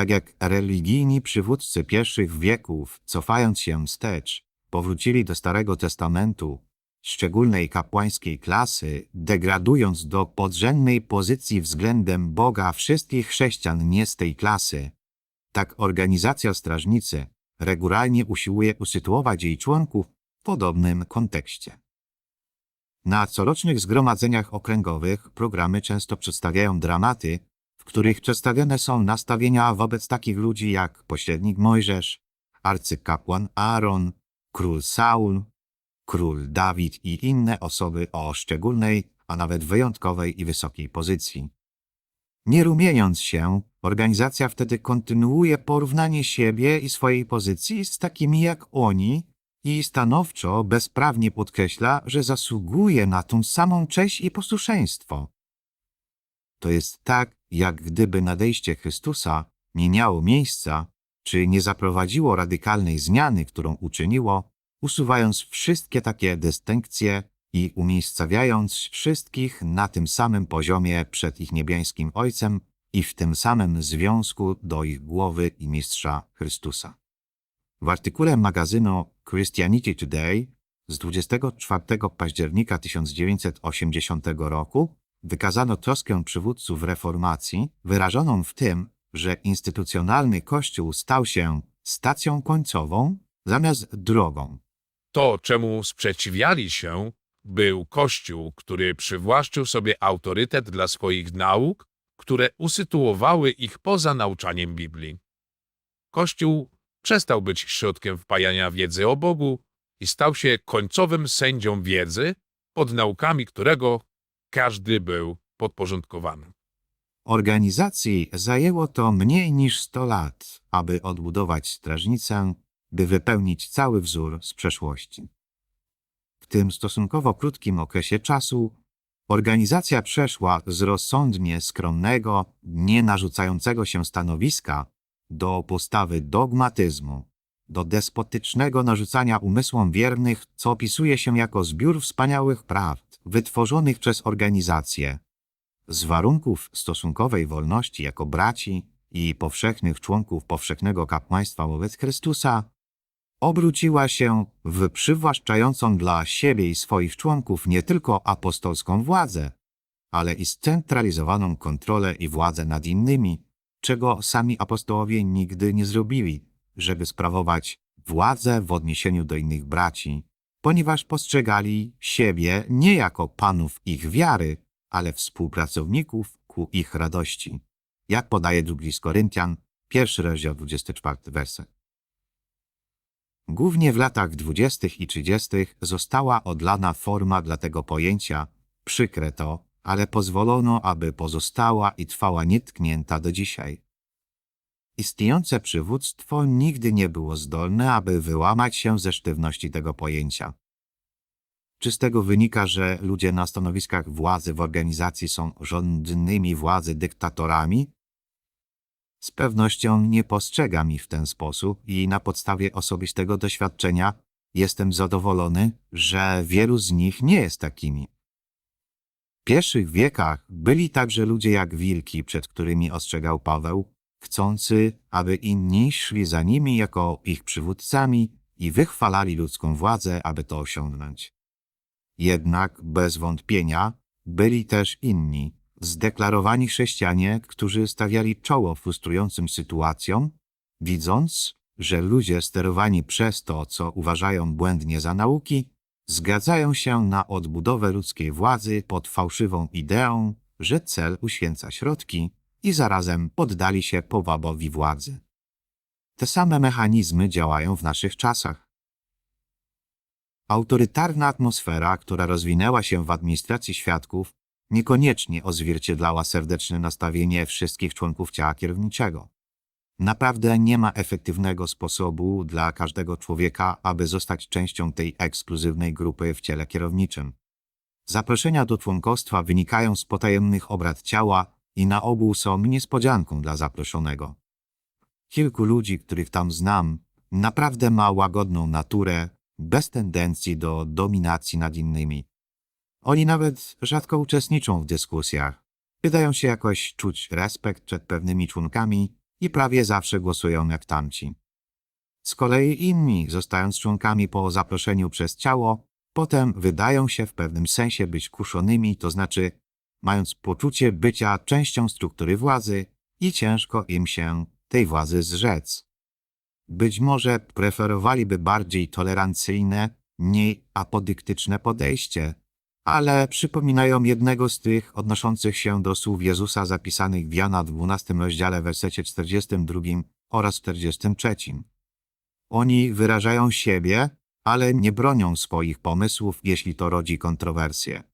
Tak jak religijni przywódcy pierwszych wieków, cofając się wstecz, powrócili do Starego Testamentu, szczególnej kapłańskiej klasy, degradując do podrzędnej pozycji względem Boga wszystkich chrześcijan nie z tej klasy, tak organizacja strażnicy regularnie usiłuje usytuować jej członków w podobnym kontekście. Na corocznych zgromadzeniach okręgowych programy często przedstawiają dramaty, których przedstawione są nastawienia wobec takich ludzi jak pośrednik Mojżesz, arcykapłan Aaron, król Saul, król Dawid i inne osoby o szczególnej, a nawet wyjątkowej i wysokiej pozycji. Nie rumiejąc się, organizacja wtedy kontynuuje porównanie siebie i swojej pozycji z takimi jak oni i stanowczo, bezprawnie podkreśla, że zasługuje na tą samą cześć i posłuszeństwo. To jest tak, jak gdyby nadejście Chrystusa nie miało miejsca, czy nie zaprowadziło radykalnej zmiany, którą uczyniło, usuwając wszystkie takie dystynkcje i umiejscawiając wszystkich na tym samym poziomie przed ich niebiańskim Ojcem i w tym samym związku do ich głowy i mistrza Chrystusa. W artykule magazynu Christianity Today z 24 października 1980 roku wykazano troskę przywódców reformacji, wyrażoną w tym, że instytucjonalny Kościół stał się stacją końcową zamiast drogą. To, czemu sprzeciwiali się, był Kościół, który przywłaszczył sobie autorytet dla swoich nauk, które usytuowały ich poza nauczaniem Biblii. Kościół przestał być środkiem wpajania wiedzy o Bogu i stał się końcowym sędzią wiedzy, pod naukami którego każdy był podporządkowany. Organizacji zajęło to mniej niż 100 lat, aby odbudować strażnicę, by wypełnić cały wzór z przeszłości. W tym stosunkowo krótkim okresie czasu organizacja przeszła z rozsądnie skromnego, nie narzucającego się stanowiska do postawy dogmatyzmu, do despotycznego narzucania umysłom wiernych, co opisuje się jako zbiór wspaniałych prawd wytworzonych przez organizację, z warunków stosunkowej wolności jako braci i powszechnych członków powszechnego kapłaństwa wobec Chrystusa, obróciła się w przywłaszczającą dla siebie i swoich członków nie tylko apostolską władzę, ale i scentralizowaną kontrolę i władzę nad innymi, czego sami apostołowie nigdy nie zrobili, żeby sprawować władzę w odniesieniu do innych braci, ponieważ postrzegali siebie nie jako panów ich wiary, ale współpracowników ku ich radości. Jak podaje drugi list Koryntian, pierwszy rozdział, 24 werset. Głównie w latach dwudziestych i trzydziestych została odlana forma dla tego pojęcia, przykre to, ale pozwolono, aby pozostała i trwała nietknięta do dzisiaj. Istniejące przywództwo nigdy nie było zdolne, aby wyłamać się ze sztywności tego pojęcia. Czy z tego wynika, że ludzie na stanowiskach władzy w organizacji są rządnymi władzy dyktatorami? Z pewnością nie postrzegam ich w ten sposób i na podstawie osobistego doświadczenia jestem zadowolony, że wielu z nich nie jest takimi. W pierwszych wiekach byli także ludzie jak wilki, przed którymi ostrzegał Paweł, chcący, aby inni szli za nimi jako ich przywódcami i wychwalali ludzką władzę, aby to osiągnąć. Jednak bez wątpienia byli też inni, zdeklarowani chrześcijanie, którzy stawiali czoło frustrującym sytuacjom, widząc, że ludzie sterowani przez to, co uważają błędnie za nauki, zgadzają się na odbudowę ludzkiej władzy pod fałszywą ideą, że cel uświęca środki i zarazem poddali się powabowi władzy. Te same mechanizmy działają w naszych czasach. Autorytarna atmosfera, która rozwinęła się w administracji świadków, niekoniecznie odzwierciedlała serdeczne nastawienie wszystkich członków ciała kierowniczego. Naprawdę nie ma efektywnego sposobu dla każdego człowieka, aby zostać częścią tej ekskluzywnej grupy w ciele kierowniczym. Zaproszenia do członkostwa wynikają z potajemnych obrad ciała i na ogół są niespodzianką dla zaproszonego. Kilku ludzi, których tam znam, naprawdę ma łagodną naturę, bez tendencji do dominacji nad innymi. Oni nawet rzadko uczestniczą w dyskusjach. Wydają się jakoś czuć respekt przed pewnymi członkami i prawie zawsze głosują jak tamci. Z kolei inni, zostając członkami po zaproszeniu przez ciało, potem wydają się w pewnym sensie być kuszonymi, to znaczy mając poczucie bycia częścią struktury władzy i ciężko im się tej władzy zrzec. Być może preferowaliby bardziej tolerancyjne, mniej apodyktyczne podejście, ale przypominają jednego z tych odnoszących się do słów Jezusa zapisanych w Jana 12 rozdziale wersecie 42 oraz 43. Oni wyrażają siebie, ale nie bronią swoich pomysłów, jeśli to rodzi kontrowersje.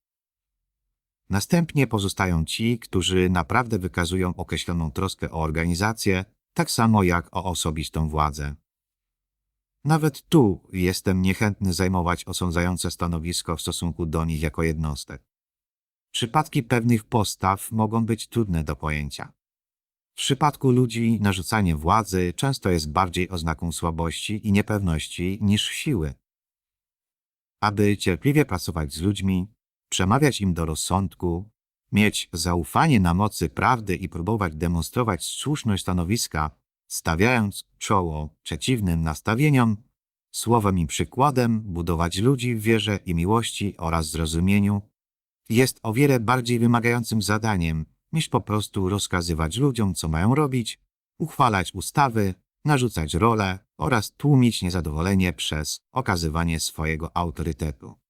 Następnie pozostają ci, którzy naprawdę wykazują określoną troskę o organizację, tak samo jak o osobistą władzę. Nawet tu jestem niechętny zajmować osądzające stanowisko w stosunku do nich jako jednostek. Przypadki pewnych postaw mogą być trudne do pojęcia. W przypadku ludzi narzucanie władzy często jest bardziej oznaką słabości i niepewności niż siły. Aby cierpliwie pracować z ludźmi, przemawiać im do rozsądku, mieć zaufanie na mocy prawdy i próbować demonstrować słuszność stanowiska, stawiając czoło przeciwnym nastawieniom, słowem i przykładem budować ludzi w wierze i miłości oraz zrozumieniu, jest o wiele bardziej wymagającym zadaniem niż po prostu rozkazywać ludziom, co mają robić, uchwalać ustawy, narzucać role oraz tłumić niezadowolenie przez okazywanie swojego autorytetu.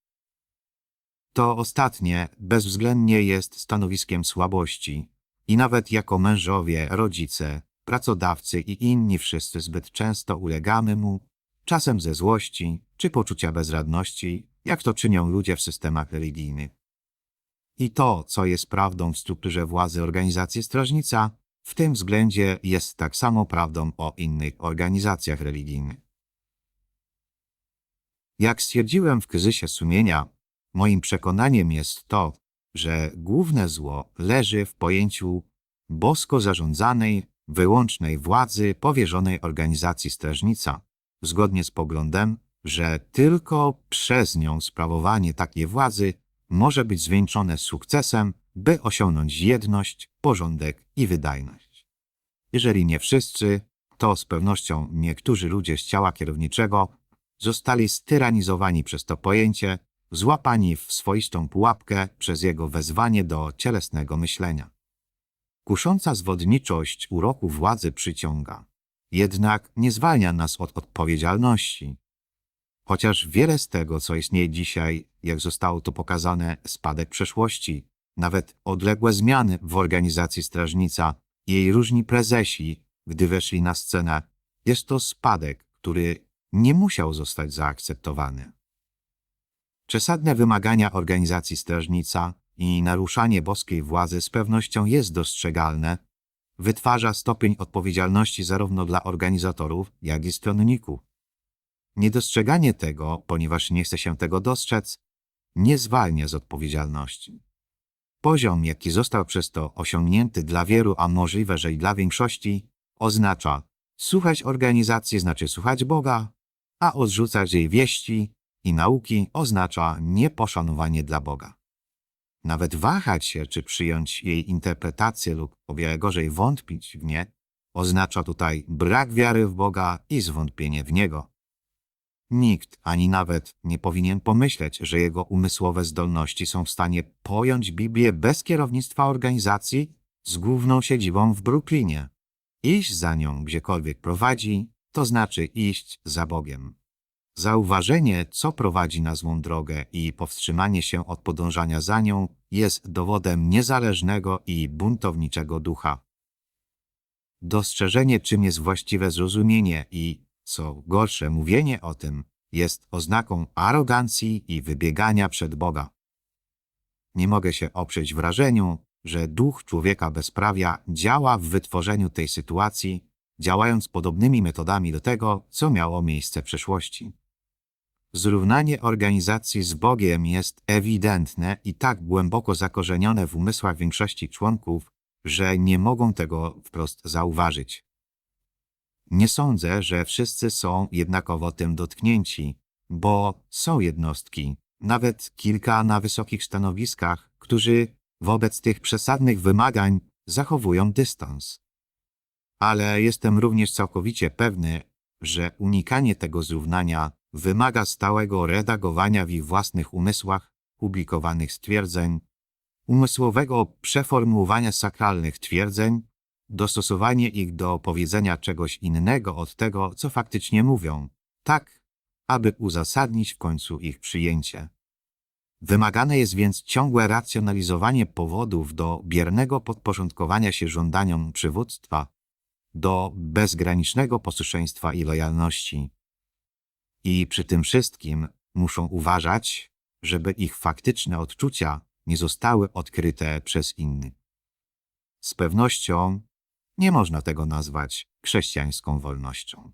To ostatnie bezwzględnie jest stanowiskiem słabości i nawet jako mężowie, rodzice, pracodawcy i inni wszyscy zbyt często ulegamy mu, czasem ze złości czy poczucia bezradności, jak to czynią ludzie w systemach religijnych. I to, co jest prawdą w strukturze władzy organizacji strażnica, w tym względzie jest tak samo prawdą o innych organizacjach religijnych. Jak stwierdziłem w kryzysie sumienia, moim przekonaniem jest to, że główne zło leży w pojęciu bosko zarządzanej, wyłącznej władzy powierzonej organizacji strażnica, zgodnie z poglądem, że tylko przez nią sprawowanie takiej władzy może być zwieńczone sukcesem, by osiągnąć jedność, porządek i wydajność. Jeżeli nie wszyscy, to z pewnością niektórzy ludzie z ciała kierowniczego zostali styranizowani przez to pojęcie, złapani w swoistą pułapkę przez jego wezwanie do cielesnego myślenia. Kusząca zwodniczość uroku władzy przyciąga, jednak nie zwalnia nas od odpowiedzialności. Chociaż wiele z tego, co istnieje dzisiaj, jak zostało to pokazane, spadek przeszłości, nawet odległe zmiany w organizacji strażnica jej różni prezesi, gdy weszli na scenę, jest to spadek, który nie musiał zostać zaakceptowany. Przesadne wymagania organizacji strażnica i naruszanie boskiej władzy z pewnością jest dostrzegalne, wytwarza stopień odpowiedzialności zarówno dla organizatorów, jak i stronników. Niedostrzeganie tego, ponieważ nie chce się tego dostrzec, nie zwalnia z odpowiedzialności. Poziom, jaki został przez to osiągnięty dla wielu, a możliwe, że i dla większości, oznacza słuchać organizacji znaczy słuchać Boga, a odrzucać jej wieści i nauki oznacza nieposzanowanie dla Boga. Nawet wahać się, czy przyjąć jej interpretację lub o wiele gorzej wątpić w nie, oznacza tutaj brak wiary w Boga i zwątpienie w Niego. Nikt ani nawet nie powinien pomyśleć, że jego umysłowe zdolności są w stanie pojąć Biblię bez kierownictwa organizacji z główną siedzibą w Brooklynie. Iść za nią gdziekolwiek prowadzi, to znaczy iść za Bogiem. Zauważenie, co prowadzi na złą drogę i powstrzymanie się od podążania za nią jest dowodem niezależnego i buntowniczego ducha. Dostrzeżenie, czym jest właściwe zrozumienie i, co gorsze, mówienie o tym, jest oznaką arogancji i wybiegania przed Boga. Nie mogę się oprzeć wrażeniu, że duch człowieka bezprawia działa w wytworzeniu tej sytuacji, działając podobnymi metodami do tego, co miało miejsce w przeszłości. Zrównanie organizacji z Bogiem jest ewidentne i tak głęboko zakorzenione w umysłach większości członków, że nie mogą tego wprost zauważyć. Nie sądzę, że wszyscy są jednakowo tym dotknięci, bo są jednostki, nawet kilka na wysokich stanowiskach, którzy wobec tych przesadnych wymagań zachowują dystans. ale jestem również całkowicie pewny, że unikanie tego zrównania wymaga stałego redagowania w ich własnych umysłach publikowanych stwierdzeń, umysłowego przeformułowania sakralnych twierdzeń, dostosowanie ich do powiedzenia czegoś innego od tego, co faktycznie mówią, tak, aby uzasadnić w końcu ich przyjęcie. Wymagane jest więc ciągłe racjonalizowanie powodów do biernego podporządkowania się żądaniom przywództwa, do bezgranicznego posłuszeństwa i lojalności. I przy tym wszystkim muszą uważać, żeby ich faktyczne odczucia nie zostały odkryte przez innych. Z pewnością nie można tego nazwać chrześcijańską wolnością.